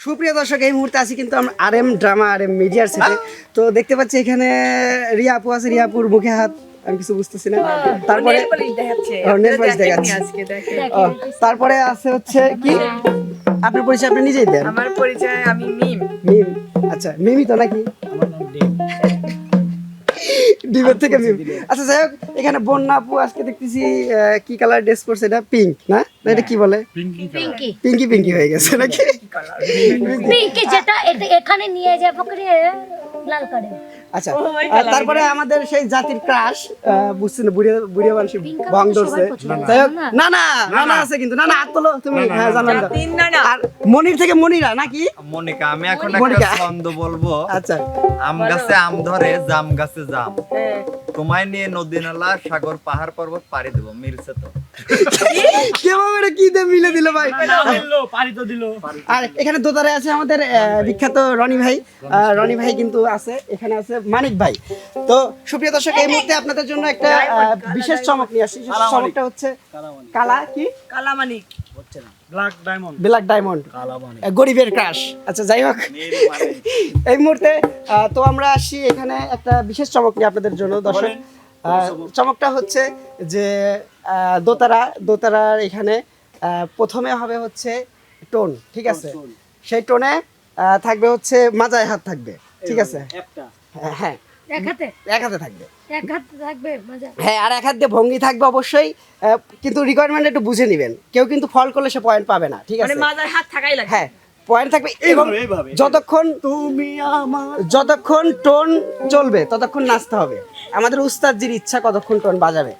সুপ্রিয় দর্শক এই মুহূর্তে আছি কিন্তু আমরা R M drama R M মিডিয়ার সেটে তো দেখতে পাচ্ছি এখানে রিয়া আপু আছে। রিয়াপুর মুখে হাত আমি কিছু বুঝতেছি না। তারপরে ও, দেখাচ্ছে। তারপরে আছে হচ্ছে কি? আপনার পরিচয় আপনি নিজেই দেন। আমার পরিচয় আমি মিম। মিম। আচ্ছা মিমি তো নাকি? ডিমের থেকে আচ্ছা যাই হোক এখানে বন্যা আপু আজকে দেখতেছি আহ, কি কালার ড্রেস পরছে? এটা পিঙ্ক না? না এটা কি বলে? পিঙ্কি পিঙ্কি পিঙ্কি হয়ে গেছে নাকি? পিঙ্কি যেটা এখানে নিয়ে যাব লাল করে। আচ্ছা তারপরে আমাদের সেই জাতির ক্রাশ বুঝছেন বুড়িয়া বুড়িয়া মানুষ ভং ধরছে না। না না না আছে কিন্তু না না তুমি হ্যাঁ জানান না। না। আর মনির থেকে মনিরা নাকি? মনিকা আমি এখন। একটা ছন্দ বলব। আচ্ছা। আম গাছে আম ধরে জাম গাছে জাম। হ্যাঁ। তোমায় নিয়ে নদী নালা সাগর পাহাড় পর্বত পাড়ি দেবো মিলছে তো। কি মিলে দিল ভাই? পারি তো দিল। আর এখানে দোতারে আছে আমাদের বিখ্যাত রনি ভাই। রনি ভাই কিন্তু আছে এখানে আছে মানিক ভাই। তো সুপ্রিয় দর্শক এই মুহূর্তে আপনাদের জন্য একটা বিশেষ চমক নিয়ে আসছি চমকটা হচ্ছে কালা কি? Black diamond. Black diamond. গরিবের ক্রাশ। আচ্ছা যাই হোক। এই মুহূর্তে তো আমরা আসি এখানে একটা বিশেষ চমক নিয়ে আপনাদের জন্য দর্শক। চমকটা হচ্ছে যে দোতারা দোতারার এখানে প্রথমে হবে হচ্ছে টোন ঠিক আছে? সেই টোনে থাকবে হচ্ছে মাজায় হাত থাকবে ঠিক আছে? হ্যাঁ, হ্যাঁ। এক হাতে? এক হাতে থাকবে। এক হাতে থাকবে হ্যাঁ আর এক হাত দিয়ে ভঙ্গি থাকবে অবশ্যই কিন্তু রিকোয়ারমেন্ট একটু বুঝে নেবেন। কেউ কিন্তু ফল করলে সে পয়েন্ট পাবে না ঠিক মানে আছে? মাজার হাত থাকাই লাগে। হ্যাঁ পয়েন্ট থাকবে এবং যতক্ষণ তুমি আমার যতক্ষণ টোন চলবে ততক্ষণ নাচতে হবে। আমাদের উস্তাদজির ইচ্ছা কতক্ষণ টোন বাজাবে।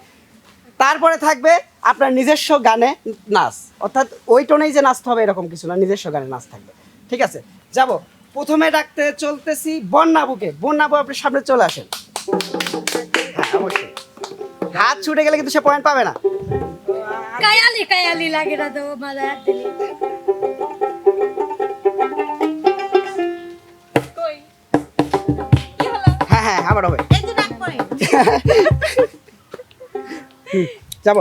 তারপরে থাকবে আপনার নিজস্ব গানে নাচ। অর্থাৎ ওই টোনেই যে নাচতে হবে এরকম কিছু না নিজস্ব গানে নাচ থাকবে। ঠিক আছে? যাব। প্রথমে ডাকতে চলতেছি বন্যাবুকে। বন্যাবু আপনি সামনে চলে আসেন। হ্যাঁ অবশ্যই। হাত ছুটে গেলে কিন্তু সে পয়েন্ট পাবে না। কায়ালি কায়ালি লাগে না তো মজা আবার হবে এই যে ডাক পড়ে যাব।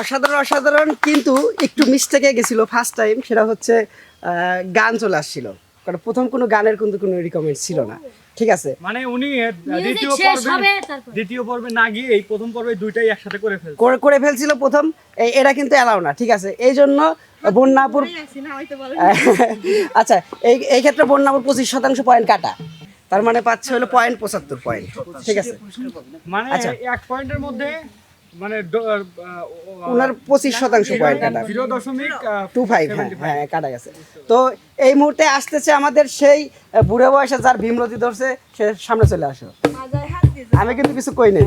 অসাধারণ অসাধারণ কিন্তু একটু মিস্টেকে গেছিল ফার্স্ট টাইম সেটা হচ্ছে গান চলে আসছিল। কারণ প্রথম কোনো গানের কিন্তু কোনো রিকমেন্ড ছিল না। ঠিক আছে? মানে উনি দ্বিতীয় পর্বে দ্বিতীয় পর্বে না গিয়ে এই প্রথম পর্বে দুইটাই একসাথে করে ফেলছে। করে করে ফেলছিল প্রথম। এরা কিন্তু এলাও না ঠিক আছে? এই জন্য বন্যাপুর আচ্ছা এই এই ক্ষেত্রে বন্যাপুর পঁচিশ শতাংশ পয়েন্ট কাটা। তার মানে পাচ্ছে হলো পয়েন্ট পঁচাত্তর পয়েন্ট ঠিক আছে? মানে আচ্ছা। এক পয়েন্টের মধ্যে মানে ওনার পঁচিশ শতাংশ পয়েন্ট কাটা জিরো দশমিক টু ফাইভ হ্যাঁ হ্যাঁ কাটা গেছে তো এই মুহূর্তে আসতেছে আমাদের সেই বুড়ো বয়সে যার ভীমরতি ধরছে সে সামনে চলে আসো। আমি কিন্তু কিছু কই নেই।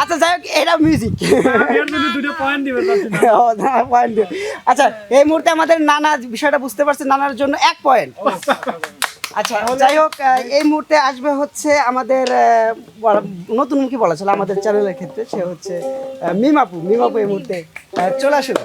আচ্ছা যাই হোক, এটা মিউজিক পয়েন্ট। আচ্ছা এই মুহূর্তে আমাদের নানা বিষয়টা বুঝতে পারছে, নানার জন্য এক পয়েন্ট আচ্ছা যাই হোক এই মুহূর্তে আসবে হচ্ছে আমাদের নতুন মুখী বলা ছিল আমাদের চ্যানেলের ক্ষেত্রে, সে হচ্ছে মিমাপু। মিমাপু এই মুহূর্তে চলে আসলো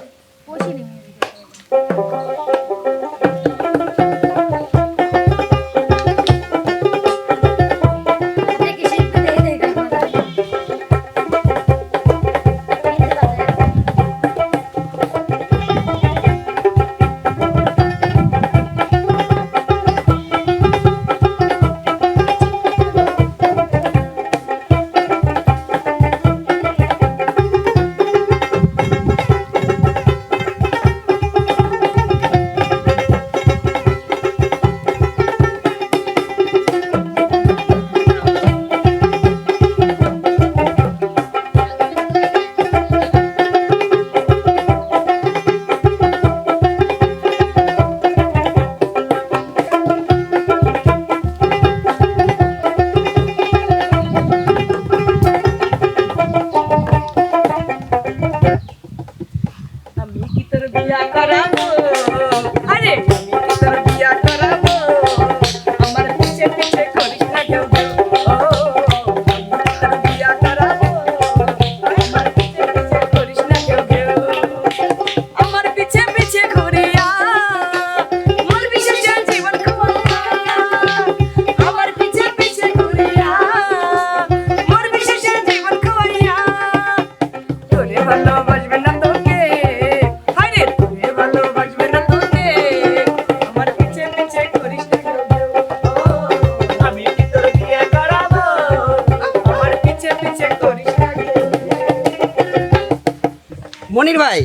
মনির ভাই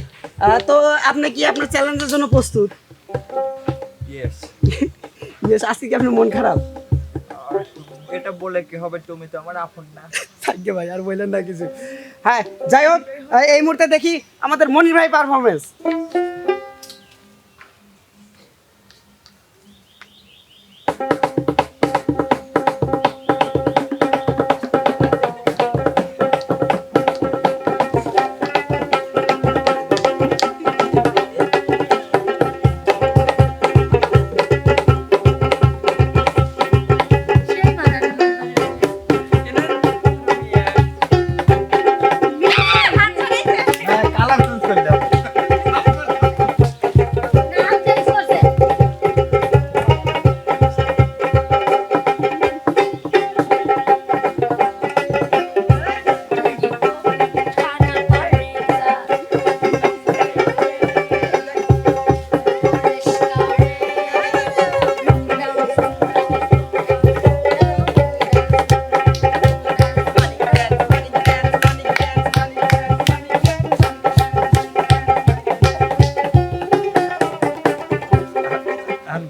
তো আপনি কি আপনার চ্যালেঞ্জের জন্য প্রস্তুত? ইয়েস আজকে কি আপনার মন খারাপ? এটা বলে কি হবে তুমি তো আমার আপন না। থাকবে ভাই আর বললেন না কিছু। হ্যাঁ যাই হোক এই মুহূর্তে দেখি আমাদের মনির ভাই পারফরমেন্স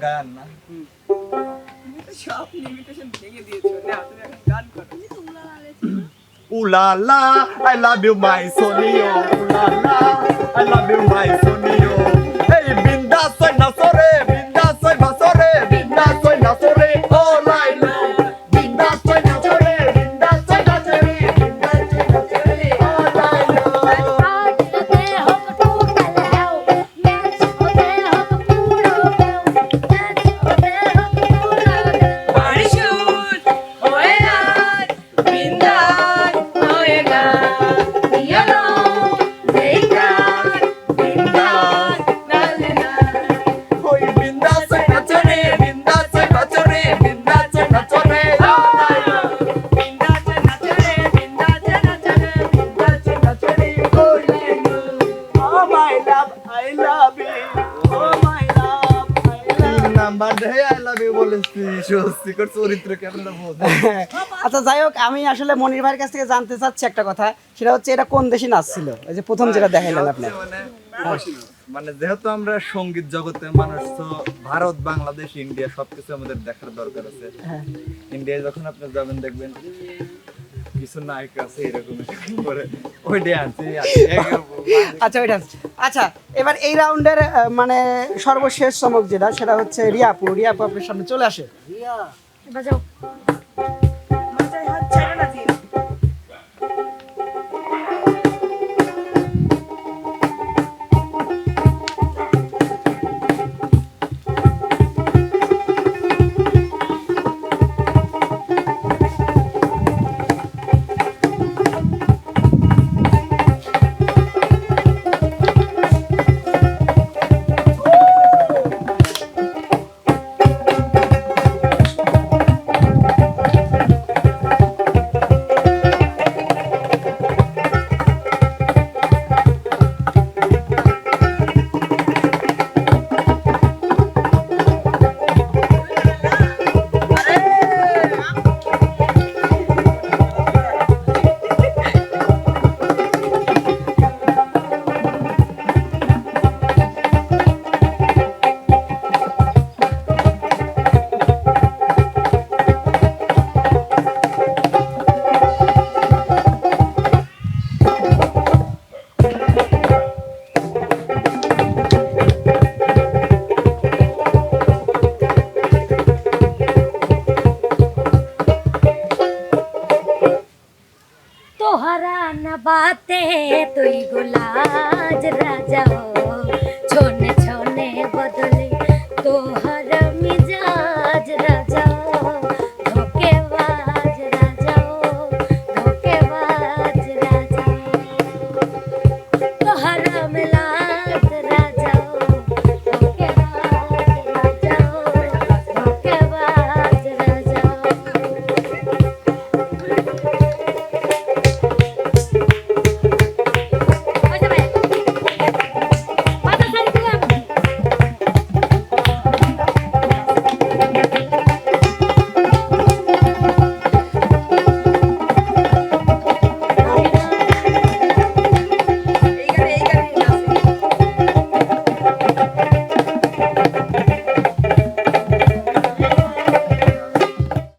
গান গান না সব লিমিটেশন ভেঙে দিয়েছো না তুমি এখন গান করো Ooh la la, I love you my sonio. Ooh la la, I love you my sonio. চরিত্র আচ্ছা যাই হোক আমি আসলে মনির ভাইয়ের কাছ থেকে জানতে চাচ্ছি একটা কথা। সেটা হচ্ছে এটা কোন দেশি নাচ ছিল এই যে প্রথম যেটা দেখাইলেন আপনি। মানে মানে যেহেতু আমরা সংগীত জগতে মানুষ তো ভারত বাংলাদেশ ইন্ডিয়া সবকিছু আমাদের দেখার দরকার আছে। হ্যাঁ। ইন্ডিয়ায় যখন আপনি যাবেন দেখবেন কিছু নায়ক আছে এরকম করে। ওই ড্যান্স আচ্ছা ওইটা আচ্ছা এবার এই রাউন্ডের মানে সর্বশেষ চমক যেটা সেটা হচ্ছে রিয়াপু। রিয়াপু আপনার সামনে চলে আসে। বাজাও মাথায় হাত ছেড়ে না দিন